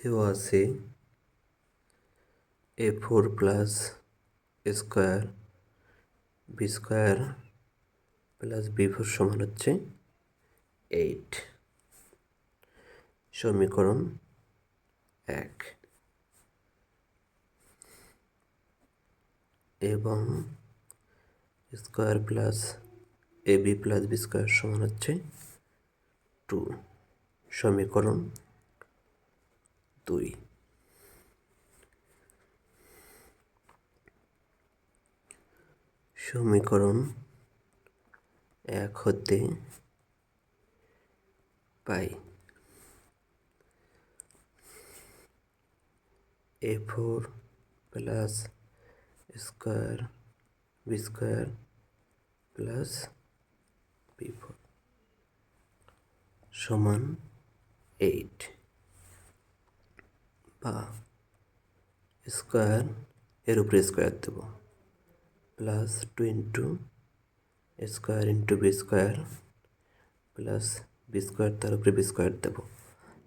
দেওয়া আছে A four plus square B square plus B four সমান হচ্ছে এইট সমীকরণ এক। এবং square plus A B plus B square সমান হচ্ছে টু সমীকরণ দুই সমীকরণ এক হতে পাই। A four plus square B square plus B four সমান এইট। বা স্কোয়ার এর উপরে স্কোয়ার দেব। Plus two into square into B square plus B square তার উপরে বি স্কোয়ার দেব।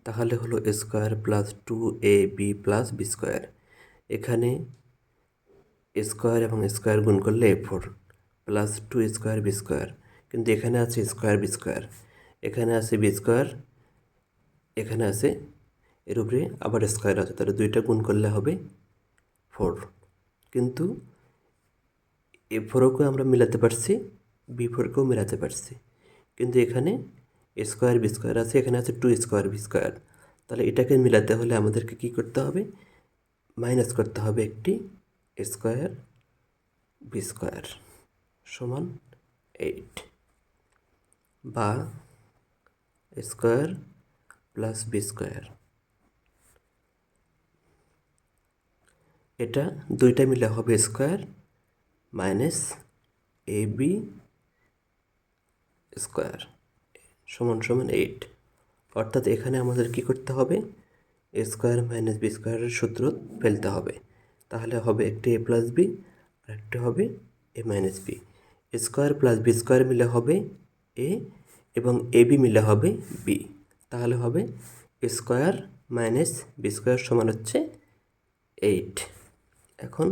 তাহলে হলো square plus two A B plus B square. এখানে স্কোয়ার এবং স্কোয়ার গুণ করলে A four plus two square B square. কিন্তু এখানে আছে স্কোয়ার বি স্কোয়ার, এখানে আছে বি স্কোয়ার, এখানে আছে এর উপরে আবার স্কোয়ার আছে, তাহলে দুইটা গুণ করলে হবে ফোর কিন্তু এ ফোরকেও আমরা মিলাতে পারছি বি ফোরকেও মিলাতে পারছি। কিন্তু এখানে স্কোয়ার বি স্কোয়ার আছে, এখানে আছে টু স্কোয়ার বি স্কোয়ার তাহলে এটাকে মিলাতে হলে আমাদেরকে কী করতে হবে? মাইনাস করতে হবে একটি স্কোয়ার বি স্কোয়ার সমান এইট বা স্কোয়ার প্লাস বি স্কোয়ার এটা দুইটা মিলে হবে square minus A B square সমান সমান এইট। অর্থাৎ এখানে আমাদের কি করতে হবে? এ স্কোয়ার মাইনাস বি স্কোয়ারের সূত্র ফেলতে হবে। তাহলে হবে একটি এ প্লাস বি আর একটা হবে A minus B. Square plus B square মিলে হবে এ এবং এ বি মিলে হবে বি। তাহলে হবে স্কোয়ার মাইনাস বি স্কোয়ার সমান হচ্ছে এইট। এখন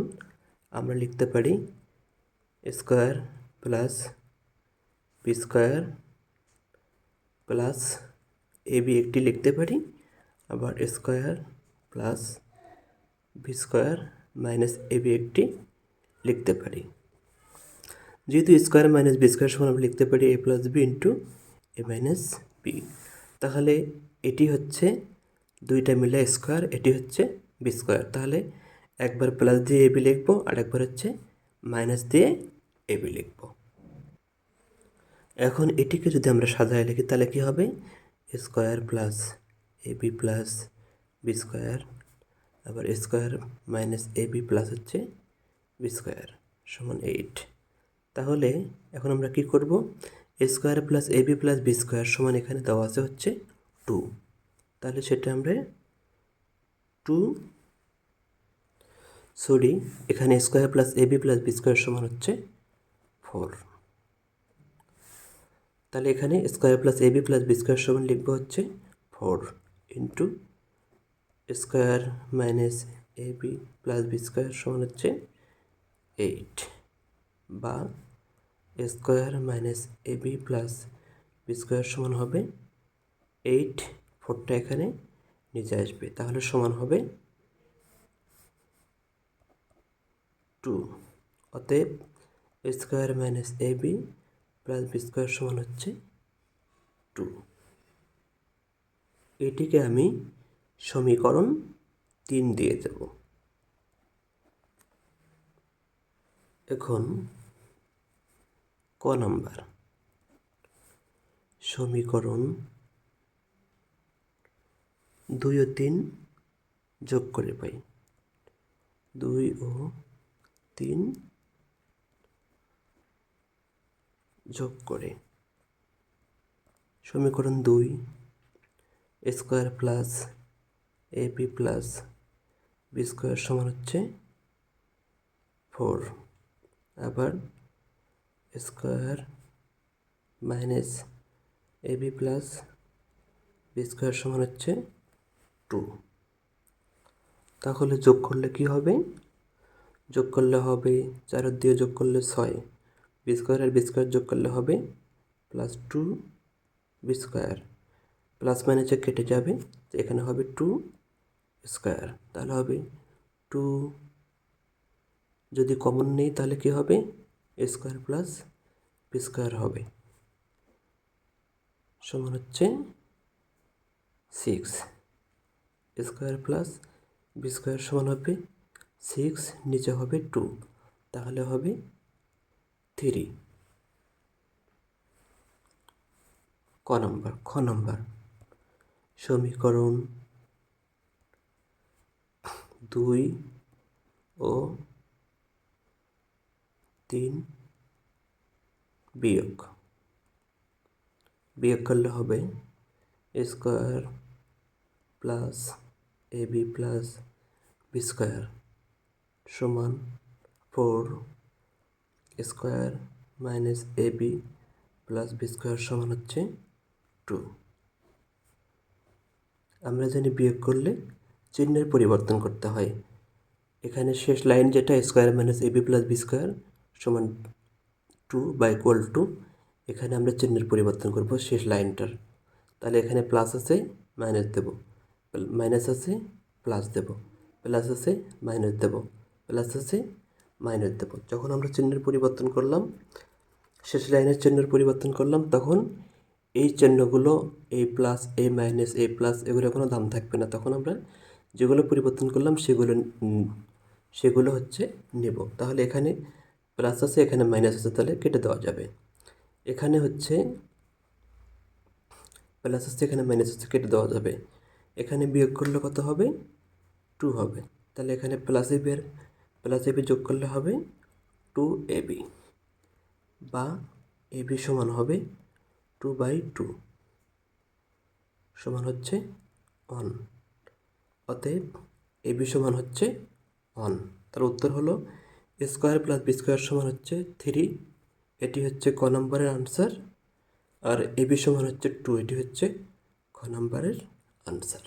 আমরা লিখতে পারি square plus B square plus A B একটি লিখতে পারি, আবার square plus B square minus A B একটি লিখতে পারি। যেহেতু স্কোয়ার মাইনাস বি স্কোয়ার সমান আমরা লিখতে পারি A plus B into A minus B, তাহলে এটি হচ্ছে দুইটা মিলে স্কোয়ার, এটি হচ্ছে বি স্কোয়ার। তাহলে একবার প্লাস দিয়ে এবি লিখব আর একবার হচ্ছে মাইনাস দিয়ে এবি লিখব। এখন এটিকে যদি আমরা সাজায় লিখি, তাহলে কি হবে? Square plus A B plus B square আবার square minus A B plus হচ্ছে বি স্কোয়ার সমান এইট তাহলে এখন আমরা কি করব? Square plus A B plus B square সমান এখানে দেওয়া আছে হচ্ছে টু তাহলে সেটা আমরা টু সরি, এখানে square plus A B plus B square সমান হচ্ছে ফোর। তাহলে এখানে square plus A B plus B square সমান লিখব হচ্ছে four into square minus A B plus B square সমান হচ্ছে এইট বা square minus A B plus B square সমান হবে এইট। ফোরটা এখানে নিচে আসবে, তাহলে সমান হবে টু অতএব square minus A B plus B square সমান হচ্ছে টু এটিকে আমি সমীকরণ তিন দিয়ে দেব। এখন ক নাম্বার? সমীকরণ দুই ও তিন যোগ করে পাই। দুই ও তিন যোগ করে সমীকরণ দুই, square plus A P plus B square সমান হচ্ছে ফোর। আবার square minus A B plus B square সমান হচ্ছে টু। তাহলে যোগ করলে কি হবে? যোগ করলে হবে চারের দিয়ে যোগ করলে ছয়। বি স্কোয়ার আর বি স্কোয়ার যোগ করলে হবে plus two B square plus মাইনাসে কেটে যাবে, তো এখানে হবে টু স্কোয়ার তাহলে হবে টু যদি কমন নেই তাহলে কি হবে? A square plus B square হবে। সমান হচ্ছে six square plus B square সমান হবে সিক্স নিচে হবে টু তাহলে হবে থ্রি ক নম্বর, খ নম্বর। সমীকরণ দুই ও তিন বিয়োগ। বিয়োগ করলে হবে square plus A B plus B square সমান four square minus A B plus B square সমান হচ্ছে টু। আমরা জানি বিয়োগ করলে চিহ্নের পরিবর্তন করতে হয়। এখানে শেষ লাইন যেটা, square minus A B plus B square সমান টু বা ইকুয়াল টু এখানে আমরা চিহ্নের পরিবর্তন করব শেষ লাইনটার। তাহলে এখানে প্লাস আছে মাইনাস দেব। মাইনাস আছে প্লাস দেব। প্লাস আছে মাইনাস দেব। প্লাস আছে মাইনাস দেব যখন আমরা চিহ্নের পরিবর্তন করলাম, শেষ লাইনের চিহ্নের পরিবর্তন করলাম, তখন এই চিহ্নগুলো এই প্লাস এই মাইনাস এই প্লাস এগুলো কোনো দাম থাকবে না। তখন আমরা যেগুলো পরিবর্তন করলাম, সেগুলো সেগুলো হচ্ছে নেব। তাহলে এখানে প্লাস আছে, এখানে মাইনাস আছে, তাহলে কেটে দেওয়া যাবে। এখানে হচ্ছে প্লাস আছে, এখানে মাইনাস আছে, কেটে দেওয়া যাবে। এখানে বিয়োগ করলে কত হবে? টু হবে। তাহলে এখানে প্লাস এ বিয়ের প্লাস এ বি যোগ করলে হবে টু এ বি বা এ বি সমান হবে টু বাই টু সমান হচ্ছে ওয়ান অতএব এ বি সমান হচ্ছে ওয়ান তার উত্তর হলো স্কোয়ার প্লাস বি স্কোয়ার সমান হচ্ছে থ্রি এটি হচ্ছে ক নম্বরের আনসার আর এ বি সমান হচ্ছে টু এটি হচ্ছে খ নম্বরের আনসার